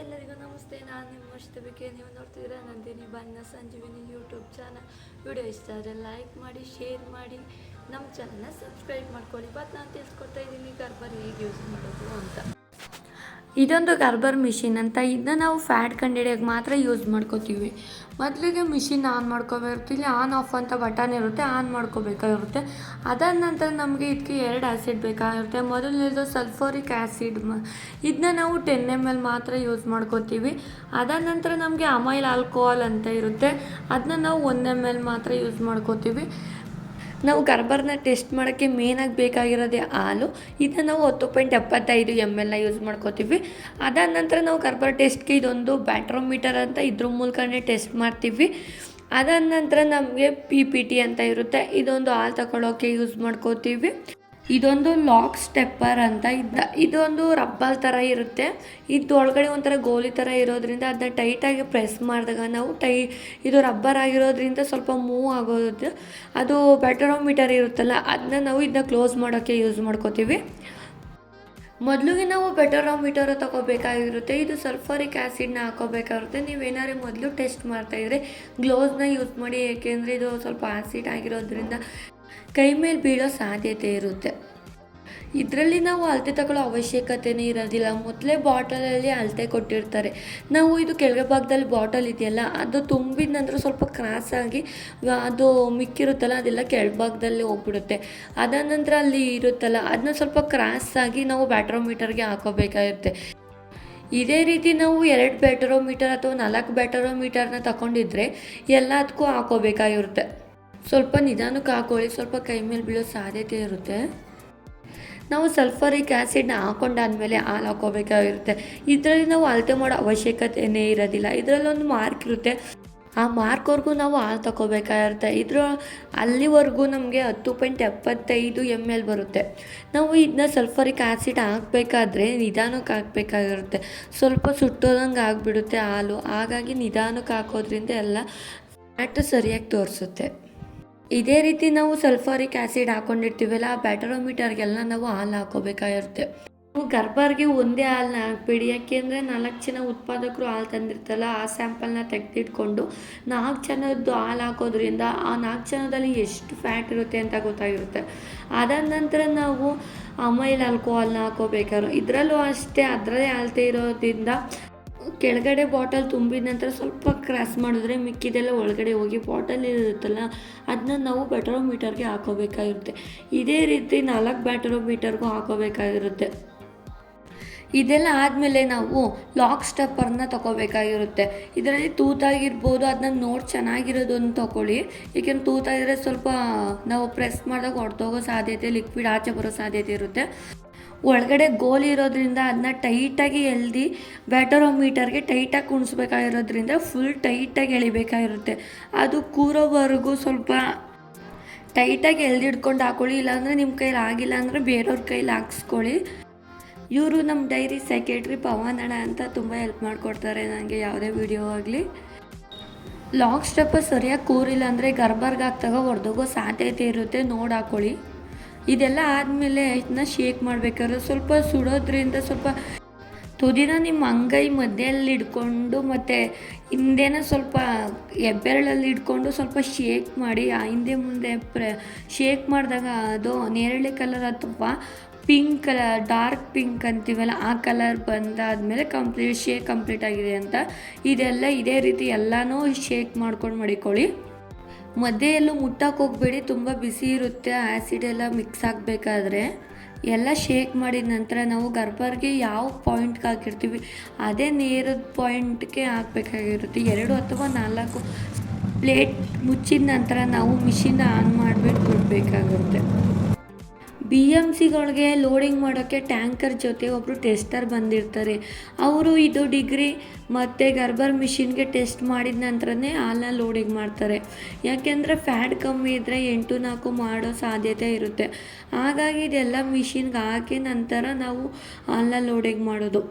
ಎಲ್ಲರಿಗೂ ನಮಸ್ತೆ. ನಾನು ನಿಮ್ಮ ಇಷ್ಟಬೇಕೆ ನೀವು ನೋಡ್ತಿದ್ದೀರಾ ನಂದಿನಿ ಬನ್ನ ಸಂಜೀವಿನಿ ಯೂಟ್ಯೂಬ್ ಚಾನಲ್. ವಿಡಿಯೋ ಇಷ್ಟ ಆದರೆ ಲೈಕ್ ಮಾಡಿ ಶೇರ್ ಮಾಡಿ. ನಮ್ಮ ಚಾನಲ್ನ ಸಬ್ಸ್ಕ್ರೈಬ್ ಮಾಡ್ಕೊಳ್ಳಿ. ಬಟ್ ನಾನು ತಿಳಿಸ್ಕೊಡ್ತಾ ಇದ್ದೀನಿ ಗರ್ಭರ್ ಹೇಗೆ ಯೂಸ್ ಮಾಡೋದು ಅಂತ. ಇದೊಂದು ಗರ್ಬರ್ ಮಿಷಿನ್ ಅಂತ ಇದನ್ನ ನಾವು ಫ್ಯಾಟ್ ಕಂಡಿಡಿಯೋಕೆ ಮಾತ್ರ ಯೂಸ್ ಮಾಡ್ಕೋತೀವಿ. ಮೊದಲಿಗೆ ಮಿಷಿನ್ ಆನ್ ಮಾಡ್ಕೋಬೇಕಿಲ್ಲ ಆನ್ ಆಫ್ ಅಂತ ಬಟನ್ ಇರುತ್ತೆ, ಆನ್ ಮಾಡ್ಕೋಬೇಕಾಗಿರುತ್ತೆ. ಅದಾದ ನಂತರ ನಮಗೆ ಇದಕ್ಕೆ ಎರಡು ಆ್ಯಸಿಡ್ ಬೇಕಾಗಿರುತ್ತೆ. ಮೊದಲನೇದು ಸಲ್ಫೋರಿಕ್ ಆ್ಯಸಿಡ್ ಇದನ್ನ ನಾವು ಟೆನ್ ಎಂ ಎಲ್ ಮಾತ್ರ ಯೂಸ್ ಮಾಡ್ಕೋತೀವಿ. ಅದಾದ ನಂತರ ನಮಗೆ ಅಮೈಲ್ ಆಲ್ಕೋಹಾಲ್ ಅಂತ ಇರುತ್ತೆ. ಅದನ್ನ ನಾವು ಒನ್ ಎಂ ಎಲ್ ಮಾತ್ರ ಯೂಸ್ ಮಾಡ್ಕೋತೀವಿ. ನಾವು ಗರ್ಬರ್ನ ಟೆಸ್ಟ್ ಮಾಡೋಕ್ಕೆ ಮೇನಾಗಿ ಬೇಕಾಗಿರೋದೇ ಹಾಲು. ಇದನ್ನ ನಾವು ಹತ್ತು ಪಾಯಿಂಟ್ ಎಪ್ಪತ್ತೈದು ಎಂ ಎಲ್ನ ಯೂಸ್ ಮಾಡ್ಕೋತೀವಿ. ಅದಾದ ನಂತರ ನಾವು ಗರ್ಬರ್ ಟೆಸ್ಟ್ಗೆ ಇದೊಂದು ಬ್ಯಾಟ್ರೋಮೀಟರ್ ಅಂತ ಇದ್ರ ಮೂಲಕನೇ ಟೆಸ್ಟ್ ಮಾಡ್ತೀವಿ. ಅದಾದ ನಂತರ ನಮಗೆ ಪಿ ಪಿ ಟಿ ಅಂತ ಇರುತ್ತೆ. ಇದೊಂದು ಹಾಲು ತಗೊಳ್ಳೋಕ್ಕೆ ಯೂಸ್ ಮಾಡ್ಕೋತೀವಿ. ಇದೊಂದು ಲಾಕ್ ಸ್ಟೆಪ್ಪರ್ ಅಂತ ಇದ್ದ. ಇದೊಂದು ರಬ್ಬರ್ ಥರ ಇರುತ್ತೆ. ಇದು ಒಳಗಡೆ ಒಂಥರ ಗೋಲಿ ಥರ ಇರೋದ್ರಿಂದ ಅದನ್ನ ಟೈಟಾಗಿ ಪ್ರೆಸ್ ಮಾಡಿದಾಗ ನಾವು ಟೈ, ಇದು ರಬ್ಬರ್ ಆಗಿರೋದ್ರಿಂದ ಸ್ವಲ್ಪ ಮೂವ್ ಆಗೋದು. ಅದು ಬೆಟರೋಮೀಟರ್ ಇರುತ್ತಲ್ಲ ಅದನ್ನ ನಾವು ಇದನ್ನ ಕ್ಲೋಸ್ ಮಾಡೋಕ್ಕೆ ಯೂಸ್ ಮಾಡ್ಕೋತೀವಿ. ಮೊದಲಿಗೆ ನಾವು ಬೆಟರೋಮೀಟರ್ ತಗೋಬೇಕಾಗಿರುತ್ತೆ. ಇದು ಸಲ್ಫರಿಕ್ ಆ್ಯಸಿಡ್ನ ಹಾಕೋಬೇಕಾಗಿರುತ್ತೆ. ನೀವೇನಾದ್ರು ಮೊದಲು ಟೆಸ್ಟ್ ಮಾಡ್ತಾಯಿದ್ರೆ ಗ್ಲೋವ್ಸ್ನ ಯೂಸ್ ಮಾಡಿ, ಏಕೆಂದರೆ ಇದು ಸ್ವಲ್ಪ ಆ್ಯಸಿಡ್ ಆಗಿರೋದ್ರಿಂದ ಕೈ ಮೇಲೆ ಬೀಳೋ ಸಾಧ್ಯತೆ ಇರುತ್ತೆ. ಇದರಲ್ಲಿ ನಾವು ಅಳತೆ ತಗೊಳ್ಳೋ ಅವಶ್ಯಕತೆನೇ ಇರೋದಿಲ್ಲ. ಮೊದಲೇ ಬಾಟಲಲ್ಲಿ ಅಳತೆ ಕೊಟ್ಟಿರ್ತಾರೆ. ನಾವು ಇದು ಕೆಳಗೆ ಭಾಗದಲ್ಲಿ ಬಾಟಲ್ ಇದೆಯಲ್ಲ, ಅದು ತುಂಬಿದ ನಂತರ ಸ್ವಲ್ಪ ಕ್ರಾಸಾಗಿ ಅದು ಮಿಕ್ಕಿರುತ್ತಲ್ಲ, ಅದೆಲ್ಲ ಕೆಳಭಾಗದಲ್ಲಿ ಹೋಗ್ಬಿಡುತ್ತೆ. ಅದಾದ ನಂತರ ಅಲ್ಲಿ ಇರುತ್ತಲ್ಲ, ಅದನ್ನ ಸ್ವಲ್ಪ ಕ್ರಾಸಾಗಿ ನಾವು ಬ್ಯಾಟ್ರೋಮೀಟರ್ಗೆ ಹಾಕೋಬೇಕಾಗಿರುತ್ತೆ ಇದೇ ರೀತಿ ನಾವು ಎರಡು ಬ್ಯಾಟರೋಮೀಟರ್ ಅಥವಾ ನಾಲ್ಕು ಬ್ಯಾಟರೋಮೀಟರ್ನ ತಗೊಂಡಿದ್ರೆ ಎಲ್ಲದಕ್ಕೂ ಹಾಕೋಬೇಕಾಗಿರುತ್ತೆ. ಸ್ವಲ್ಪ ನಿಧಾನಕ್ಕೆ ಹಾಕೊಳ್ಳಿ, ಸ್ವಲ್ಪ ಕೈ ಮೇಲೆ ಬೀಳೋ ಸಾಧ್ಯತೆ ಇರುತ್ತೆ. ನಾವು ಸಲ್ಫರಿಕ್ ಆ್ಯಸಿಡ್ನ ಹಾಕೊಂಡಾದ್ಮೇಲೆ ಹಾಲು ಹಾಕೋಬೇಕಾಗಿರುತ್ತೆ ಇದರಲ್ಲಿ ನಾವು ಅಳತೆ ಮಾಡೋ ಅವಶ್ಯಕತೆಯೇ ಇರೋದಿಲ್ಲ. ಇದರಲ್ಲೊಂದು ಮಾರ್ಕ್ ಇರುತ್ತೆ. ಆ ಮಾರ್ಕ್ವರೆಗೂ ನಾವು ಹಾಲು ತಗೋಬೇಕಾಗಿರುತ್ತೆ ಇದ್ರ ಅಲ್ಲಿವರೆಗೂ ನಮಗೆ ಹತ್ತು ಪಾಯಿಂಟ್ ಎಪ್ಪತ್ತೈದು ಎಂ ಎಲ್ ಬರುತ್ತೆ. ನಾವು ಇದನ್ನ ಸಲ್ಫರಿಕ್ ಆ್ಯಸಿಡ್ ಹಾಕಬೇಕಾದ್ರೆ ನಿಧಾನಕ್ಕೆ ಹಾಕಬೇಕಾಗಿರುತ್ತೆ. ಸ್ವಲ್ಪ ಸುಟ್ಟೋದಂಗೆ ಆಗಿಬಿಡುತ್ತೆ ಹಾಲು. ಹಾಗಾಗಿ ನಿಧಾನಕ್ಕೆ ಹಾಕೋದ್ರಿಂದ ಎಲ್ಲ ಫ್ಯಾಟ್ ಸರಿಯಾಗಿ ತೋರಿಸುತ್ತೆ. ಇದೇ ರೀತಿ ನಾವು ಸಲ್ಫರಿಕ್ ಆ್ಯಸಿಡ್ ಹಾಕೊಂಡಿರ್ತೀವಲ್ಲ, ಆ ಬ್ಯಾಟರೋಮೀಟರ್ಗೆಲ್ಲ ನಾವು ಹಾಲು ಹಾಕೋಬೇಕಾಗಿರುತ್ತೆ. ನಾವು ಗರ್ಭರ್ಗೆ ಒಂದೇ ಹಾಲನ್ನ ಹಾಕ್ಬೇಡಿ. ಯಾಕೆಂದರೆ ನಾಲ್ಕು ಜನ ಉತ್ಪಾದಕರು ಹಾಲು ತಂದಿರ್ತಲ್ಲ, ಆ ಸ್ಯಾಂಪಲ್ನ ತೆಗೆದಿಟ್ಕೊಂಡು ನಾಲ್ಕು ಜನದ್ದು ಹಾಲು ಹಾಕೋದ್ರಿಂದ ಆ ನಾಲ್ಕು ಜನದಲ್ಲಿ ಎಷ್ಟು ಫ್ಯಾಟ್ ಇರುತ್ತೆ ಅಂತ ಗೊತ್ತಾಗಿರುತ್ತೆ. ಅದಾದ ನಂತರ ನಾವು ಅಮೈಲ್ ಆಲ್ಕೋಹಾಲ್ನ ಹಾಕೋಬೇಕಾದ್ರು ಇದರಲ್ಲೂ ಅಷ್ಟೇ ಅದರಲ್ಲೇ ಅಳತೆ ಇರೋದ್ರಿಂದ ಕೆಳಗಡೆ ಬಾಟಲ್ ತುಂಬಿದ ನಂತರ ಸ್ವಲ್ಪ ಕ್ರಾಸ್ ಮಾಡಿದ್ರೆ ಮಿಕ್ಕಿದೆಲ್ಲ ಒಳಗಡೆ ಹೋಗಿ ಬಾಟಲ್ ಇರುತ್ತಲ್ಲ ಅದನ್ನ ನಾವು ಬ್ಯಾಟರೋಮೀಟರ್ಗೆ ಹಾಕೋಬೇಕಾಗಿರುತ್ತೆ. ಇದೇ ರೀತಿ ನಾಲ್ಕು ಬ್ಯಾಟರೋಮೀಟರ್ಗೂ ಹಾಕೋಬೇಕಾಗಿರುತ್ತೆ. ಇದೆಲ್ಲ ಆದಮೇಲೆ ನಾವು ಲಾಕ್ ಸ್ಟೆಪ್ಪರ್ನ ತಗೋಬೇಕಾಗಿರುತ್ತೆ. ಇದರಲ್ಲಿ ತೂತಾಗಿರ್ಬೋದು ಅದನ್ನ ನೋಡಿ ಚೆನ್ನಾಗಿರೋದನ್ನು ತಗೊಳ್ಳಿ. ಏಕೆಂದ್ರೆ ತೂತಾಗಿದ್ರೆ ಸ್ವಲ್ಪ ನಾವು ಪ್ರೆಸ್ ಮಾಡಿದಾಗ ಹೊಡೆದೋಗೋ ಸಾಧ್ಯತೆ, ಲಿಕ್ವಿಡ್ ಆಚೆ ಬರೋ ಸಾಧ್ಯತೆ ಇರುತ್ತೆ. ಒಳಗಡೆ ಗೋಲಿ ಇರೋದ್ರಿಂದ ಅದನ್ನ ಟೈಟಾಗಿ ಎಳ್ದು ಬ್ಯಾಟರೋಮೀಟರ್ಗೆ ಟೈಟಾಗಿ ಕುಣಿಸ್ಬೇಕಾಗಿರೋದ್ರಿಂದ ಫುಲ್ ಟೈಟಾಗಿ ಎಳಿಬೇಕಾಗಿರುತ್ತೆ. ಅದು ಕೂರೋವರೆಗೂ ಸ್ವಲ್ಪ ಟೈಟಾಗಿ ಎಳ್ದಿಡ್ಕೊಂಡು ಹಾಕೊಳ್ಳಿ, ಇಲ್ಲಾಂದರೆ ನಿಮ್ಮ ಕೈಲಿ ಆಗಿಲ್ಲ ಅಂದರೆ ಬೇರೆಯವ್ರ ಕೈಲಿ ಹಾಕ್ಸ್ಕೊಳ್ಳಿ. ಇವರು ನಮ್ಮ ಡೈರಿ ಸೆಕ್ರೆಟ್ರಿ ಪವನ್ ಅಂತ ತುಂಬ ಹೆಲ್ಪ್ ಮಾಡಿಕೊಡ್ತಾರೆ ನನಗೆ ಯಾವುದೇ ವಿಡಿಯೋ ಆಗಲಿ. ಲಾಂಗ್ ಸ್ಟೆಪ್ಪ ಸರಿಯಾಗಿ ಕೂರಿಲ್ಲ ಅಂದರೆ ಗರ್ಬರ್ಗಾಗ್ತಾಗ ಹೊಡೆದೋಗೋ ಸಾಧ್ಯತೆ ಇರುತ್ತೆ, ನೋಡಿ ಹಾಕೊಳ್ಳಿ. ಇದೆಲ್ಲ ಆದಮೇಲೆ ಇದನ್ನ ಶೇಕ್ ಮಾಡಬೇಕಾದ್ರೆ ಸ್ವಲ್ಪ ಸುಡೋದ್ರಿಂದ ಸ್ವಲ್ಪ ತುದಿನ ನಿಮ್ಮ ಅಂಗೈ ಮಧ್ಯದಲ್ಲಿ ಇಡ್ಕೊಂಡು ಮತ್ತು ಹಿಂದೆನ ಸ್ವಲ್ಪ ಹೆಬ್ಬೆರಳಲ್ಲಿ ಇಟ್ಕೊಂಡು ಸ್ವಲ್ಪ ಶೇಕ್ ಮಾಡಿ, ಆ ಹಿಂದೆ ಮುಂದೆ ಪ್ರ ಶೇಕ್ ಮಾಡಿದಾಗ ಅದು ನೇರಳೆ ಕಲರ್ ಅಥವಾ ಪಿಂಕ್ ಕಲರ್ ಡಾರ್ಕ್ ಪಿಂಕ್ ಅಂತೀವಲ್ಲ, ಆ ಕಲರ್ ಬಂದಾದಮೇಲೆ ಕಂಪ್ಲೀಟ್ ಶೇಕ್ ಕಂಪ್ಲೀಟ್ ಆಗಿದೆ ಅಂತ. ಇದೆಲ್ಲ ಇದೇ ರೀತಿ ಎಲ್ಲನೂ ಶೇಕ್ ಮಾಡ್ಕೊಂಡು ಮಡಿಕೊಳ್ಳಿ. ಮಧ್ಯೆ ಎಲ್ಲೂ ಮುಟ್ಟಕ್ಕೆ ಹೋಗಬೇಡಿ, ತುಂಬ ಬಿಸಿ ಇರುತ್ತೆ ಆ್ಯಸಿಡ್ ಎಲ್ಲ ಮಿಕ್ಸ್ ಆಗಬೇಕಾದ್ರೆ. ಎಲ್ಲ ಶೇಕ್ ಮಾಡಿದ ನಂತರ ನಾವು ಗರ್ಭರ್ಗೆ ಯಾವ ಪಾಯಿಂಟ್ಗೆ ಹಾಕಿರ್ತೀವಿ, ಅದೇ ನೇರದ ಪಾಯಿಂಟ್ಗೆ ಹಾಕಬೇಕಾಗಿರುತ್ತೆ. ಎರಡು ಅಥವಾ ನಾಲ್ಕು ಪ್ಲೇಟ್ ಮುಚ್ಚಿದ ನಂತರ ನಾವು ಮಿಷಿನ್ ಆನ್ ಮಾಡಿಬಿಟ್ಟು ಬಿಡಬೇಕಾಗುತ್ತೆ. ಬಿ ಎಂ ಸಿಗಳಿಗೆ ಲೋಡಿಂಗ್ ಮಾಡೋಕ್ಕೆ ಟ್ಯಾಂಕರ್ ಜೊತೆ ಒಬ್ಬರು ಟೆಸ್ಟರ್ ಬಂದಿರ್ತಾರೆ. ಅವರು ಇದು ಡಿಗ್ರಿ ಮತ್ತು ಗರ್ಬರ್ ಮಿಷಿನ್ಗೆ ಟೆಸ್ಟ್ ಮಾಡಿದ ನಂತರನೇ ಹಾಲನ್ನ ಲೋಡಿಂಗ್ ಮಾಡ್ತಾರೆ. ಯಾಕೆಂದರೆ ಫ್ಯಾಟ್ ಕಮ್ಮಿ ಇದ್ದರೆ ಎಂಟು ನಾಲ್ಕು ಮಾಡೋ ಸಾಧ್ಯತೆ ಇರುತ್ತೆ. ಹಾಗಾಗಿ ಇದೆಲ್ಲ ಮಿಷಿನ್ಗೆ ಹಾಕಿ ನಂತರ ನಾವು ಹಾಲನ್ನ ಲೋಡಿಂಗ್ ಮಾಡೋದು.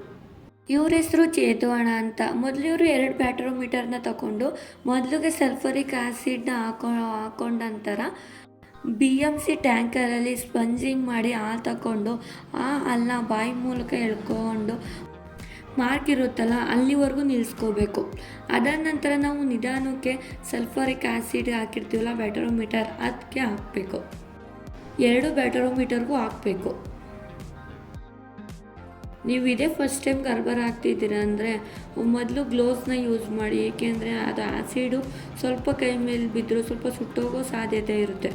ಇವ್ರ ಹೆಸರು ಚೇತುವಣ ಅಂತ. ಮೊದಲು ಇವರು ಎರಡು ಬ್ಯಾಟ್ರೋಮೀಟರ್ನ ತಗೊಂಡು ಮೊದಲಿಗೆ ಸಲ್ಫರಿಕ್ ಆ್ಯಸಿಡ್ನ ಹಾಕೊ ಹಾಕೊಂಡ ನಂತರ ಬಿ ಎಂ ಸಿ ಟ್ಯಾಂಕರಲ್ಲಿ ಸ್ಪಂಜಿಂಗ್ ಮಾಡಿ ಹಾಲು ತಗೊಂಡು, ಆ ಅಲ್ಲ ಬಾಯಿ ಮೂಲಕ ಎಳ್ಕೊಂಡು ಮಾರ್ಕ್ ಇರುತ್ತಲ್ಲ, ಅಲ್ಲಿವರೆಗೂ ನಿಲ್ಲಿಸ್ಕೋಬೇಕು. ಅದಾದ ನಂತರ ನಾವು ನಿಧಾನಕ್ಕೆ ಸಲ್ಫರಿಕ್ ಆ್ಯಸಿಡ್ ಹಾಕಿರ್ತೀವಲ್ಲ, ಬ್ಯಾಟರೋಮೀಟರ್, ಅದಕ್ಕೆ ಹಾಕಬೇಕು. ಎರಡು ಬ್ಯಾಟರೋಮೀಟರ್ಗೂ ಹಾಕಬೇಕು. ನೀವು ಇದೇ ಫಸ್ಟ್ ಟೈಮ್ ಗರ್ಬರ್ ಹಾಕ್ತಿದ್ದೀರ ಅಂದರೆ, ಮೊದಲು ಗ್ಲೋವ್ಸ್ನ ಯೂಸ್ ಮಾಡಿ, ಏಕೆಂದರೆ ಅದು ಆ್ಯಸಿಡು ಸ್ವಲ್ಪ ಕೈ ಮೇಲೆ ಬಿದ್ದರೂ ಸ್ವಲ್ಪ ಸುಟ್ಟೋಗೋ ಸಾಧ್ಯತೆ ಇರುತ್ತೆ.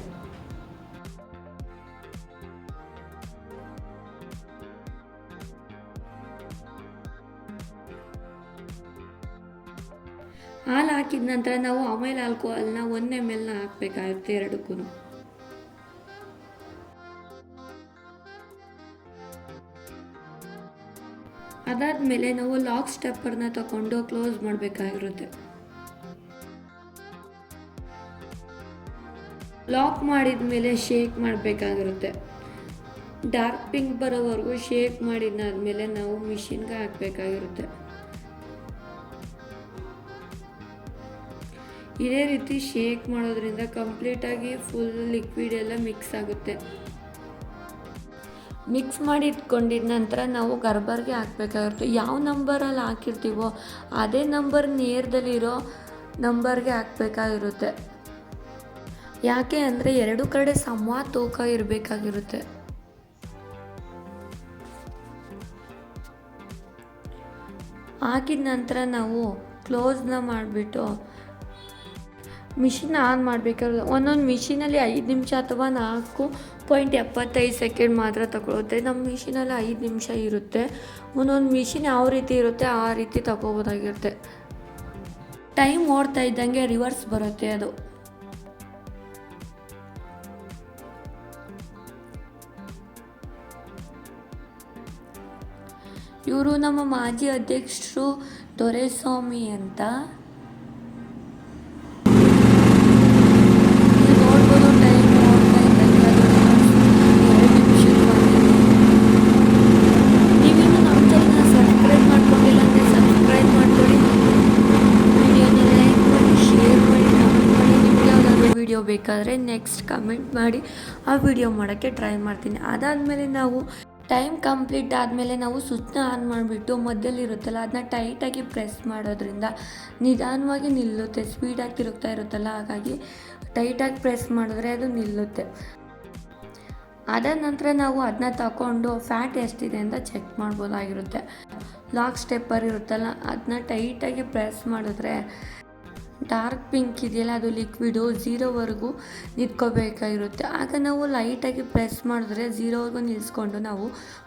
ಹಾಕಿದ ನಂತರ ನಾವು ಆಮೇಲೆ ಆಲ್ಕೋಹಾಲ್ನ ಒನ್ ಎಂ ಎಲ್ನ ಹಾಕಬೇಕಾಗುತ್ತೆ ಎರಡಕ್ಕೂ ಅದಾದಮೇಲೆ ನಾವು ಲಾಕ್ ಸ್ಟೆಪ್ಪರ್ನ ತಗೊಂಡು ಕ್ಲೋಸ್ ಮಾಡಬೇಕಾಗಿರುತ್ತೆ. ಲಾಕ್ ಮಾಡಿದ ಮೇಲೆ ಶೇಕ್ ಮಾಡಬೇಕಾಗಿರುತ್ತೆ. ಡಾರ್ಕ್ ಪಿಂಕ್ ಬರೋವರೆಗೂ ಶೇಕ್ ಮಾಡಿದಾದ್ಮೇಲೆ ನಾವು ಮಿಷಿನ್ಗೆ ಹಾಕಬೇಕಾಗಿರುತ್ತೆ. ಇದೇ ರೀತಿ ಶೇಕ್ ಮಾಡೋದ್ರಿಂದ ಕಂಪ್ಲೀಟಾಗಿ ಫುಲ್ ಲಿಕ್ವಿಡ್ ಎಲ್ಲ ಮಿಕ್ಸ್ ಆಗುತ್ತೆ. ಮಿಕ್ಸ್ ಮಾಡಿ ಇಟ್ಕೊಂಡಿದ ನಂತರ ನಾವು ಗರ್ಬರ್ಗೆ ಹಾಕಬೇಕಾಗಿರುತ್ತೆ ಯಾವ ನಂಬರಲ್ಲಿ ಹಾಕಿರ್ತೀವೋ ಅದೇ ನಂಬರ್ ನೇರದಲ್ಲಿರೋ ನಂಬರ್ಗೆ ಹಾಕ್ಬೇಕಾಗಿರುತ್ತೆ. ಯಾಕೆ ಅಂದರೆ ಎರಡು ಕಡೆ ಸಮ ತೂಕ ಇರಬೇಕಾಗಿರುತ್ತೆ. ಹಾಕಿದ ನಂತರ ನಾವು ಕ್ಲೋಸ್ನ ಮಾಡಿಬಿಟ್ಟು ಮಿಷಿನ್ ಆನ್ ಮಾಡಬೇಕಾದ್ರೆ ಒಂದೊಂದು ಮಿಷಿನಲ್ಲಿ ಐದು ನಿಮಿಷ ಅಥವಾ ನಾಲ್ಕು ಪಾಯಿಂಟ್ ಎಪ್ಪತ್ತೈದು ಸೆಕೆಂಡ್ ಮಾತ್ರ ತಗೊಳುತ್ತೆ. ನಮ್ಮ ಮಿಷಿನಲ್ಲಿ ಐದು ನಿಮಿಷ ಇರುತ್ತೆ. ಒಂದೊಂದು ಮಿಷಿನ್ ಯಾವ ರೀತಿ ಇರುತ್ತೆ ಆ ರೀತಿ ತಗೋಬೋದಾಗಿರುತ್ತೆ. ಟೈಮ್ ಓಡ್ತಾ ಇದ್ದಂಗೆ ರಿವರ್ಸ್ ಬರುತ್ತೆ ಅದು. ಇವರು ನಮ್ಮ ಮಾಜಿ ಅಧ್ಯಕ್ಷರು ದೊರೆಸ್ವಾಮಿ ಅಂತ ನೀವು ನೋಡ್ಬೋದು ಟೈಮ್ ನೋಡ್ತಾ ಇದ್ದಂಗೆ ಅದು ಎರಡು ನಿಮಿಷಕ್ಕೆ ಬಂದಿದೆ ನೀವಿನ್ನು ನಮ್ಮ ಚಾನಲ್ನ ಸಬ್ಸ್ಕ್ರೈಬ್ ಮಾಡ್ಕೊಂಡಿಲ್ಲ ಅಂದರೆ ಸಬ್ಸ್ಕ್ರೈಬ್ ಮಾಡ್ಕೊಳ್ಳಿ ವಿಡಿಯೋನ ಲೈಕ್ ಮಾಡಿ ಶೇರ್ ಮಾಡಿ ಕಮೆಂಟ್ ಮಾಡಿ ನಿಮ್ಗೆ ಯಾವುದಾದ್ರು ವಿಡಿಯೋ ಬೇಕಾದರೆ ನೆಕ್ಸ್ಟ್ ಕಮೆಂಟ್ ಮಾಡಿ ಆ ವಿಡಿಯೋ ಮಾಡೋಕ್ಕೆ ಟ್ರೈ ಮಾಡ್ತೀನಿ. ಅದಾದಮೇಲೆ ನಾವು ಟೈಮ್ ಕಂಪ್ಲೀಟ್ ಆದಮೇಲೆ ನಾವು ಸ್ವಿಚ್ನ ಆನ್ ಮಾಡಿಬಿಟ್ಟು ಮಧ್ಯದಲ್ಲಿರುತ್ತಲ್ಲ ಅದನ್ನ ಟೈಟಾಗಿ ಪ್ರೆಸ್ ಮಾಡೋದ್ರಿಂದ ನಿಧಾನವಾಗಿ ನಿಲ್ಲುತ್ತೆ. ಸ್ಪೀಡಾಗಿ ತಿರುಗ್ತಾ ಇರುತ್ತಲ್ಲ, ಹಾಗಾಗಿ ಟೈಟಾಗಿ ಪ್ರೆಸ್ ಮಾಡಿದ್ರೆ ಅದು ನಿಲ್ಲುತ್ತೆ. ಅದಾದ ನಂತರ ನಾವು ಅದನ್ನ ತಗೊಂಡು ಫ್ಯಾಟ್ ಎಷ್ಟಿದೆ ಅಂತ ಚೆಕ್ ಮಾಡ್ಬೋದಾಗಿರುತ್ತೆ. ಲಾಕ್ ಸ್ಟೆಪ್ಪರ್ ಇರುತ್ತಲ್ಲ ಅದನ್ನ ಟೈಟಾಗಿ ಪ್ರೆಸ್ ಮಾಡಿದ್ರೆ ಡಾರ್ಕ್ ಪಿಂಕ್ ಇದೆಯಲ್ಲ, ಅದು ಲಿಕ್ವಿಡು ಝೀರೋವರೆಗೂ ನಿಂತ್ಕೋಬೇಕಾಗಿರುತ್ತೆ. ಆಗ ನಾವು ಲೈಟಾಗಿ ಪ್ರೆಸ್ ಮಾಡಿದ್ರೆ ಝೀರೋವರೆಗೂ ನಿಲ್ಲಿಸ್ಕೊಂಡು ನಾವು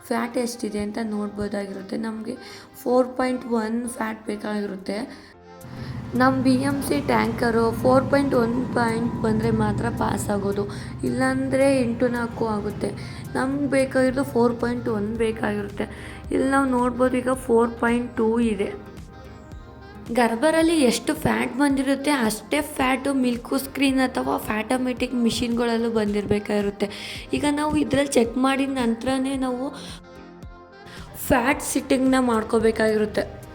ಫ್ಯಾಟ್ ಎಷ್ಟಿದೆ ಅಂತ ನೋಡ್ಬೋದಾಗಿರುತ್ತೆ. ನಮಗೆ ಫೋರ್ ಪಾಯಿಂಟ್ ಒನ್ ಫ್ಯಾಟ್ ಬೇಕಾಗಿರುತ್ತೆ. ನಮ್ಮ B M C tanker four point one point ಬಂದರೆ ಮಾತ್ರ ಪಾಸ್ ಆಗೋದು ಇಲ್ಲಾಂದರೆ ಎಂಟು ನಾಲ್ಕು ಆಗುತ್ತೆ. ನಮ್ಗೆ ಬೇಕಾಗಿರೋದು ಫೋರ್ ಪಾಯಿಂಟ್ ಒನ್ ಬೇಕಾಗಿರುತ್ತೆ. ಇಲ್ಲಿ ನಾವು ನೋಡ್ಬೋದು ಈಗ ಫೋರ್ ಪಾಯಿಂಟ್ ಟೂ ಇದೆ. ಗರ್ಭರಲ್ಲಿ ಎಷ್ಟು ಫ್ಯಾಟ್ ಬಂದಿರುತ್ತೆ, ಅಷ್ಟೇ ಫ್ಯಾಟು ಮಿಲ್ಕು ಸ್ಕ್ರೀನ್ ಅಥವಾ ಫ್ಯಾಟಮೆಟಿಕ್ ಮಿಷಿನ್ಗಳಲ್ಲೂ ಬಂದಿರಬೇಕಾಗಿರುತ್ತೆ. ಈಗ ನಾವು ಇದರಲ್ಲಿ ಚೆಕ್ ಮಾಡಿದ ನಂತರನೇ ನಾವು ಫ್ಯಾಟ್ ಸಿಟ್ಟಿಂಗ್ನ ಮಾಡ್ಕೋಬೇಕಾಗಿರುತ್ತೆ.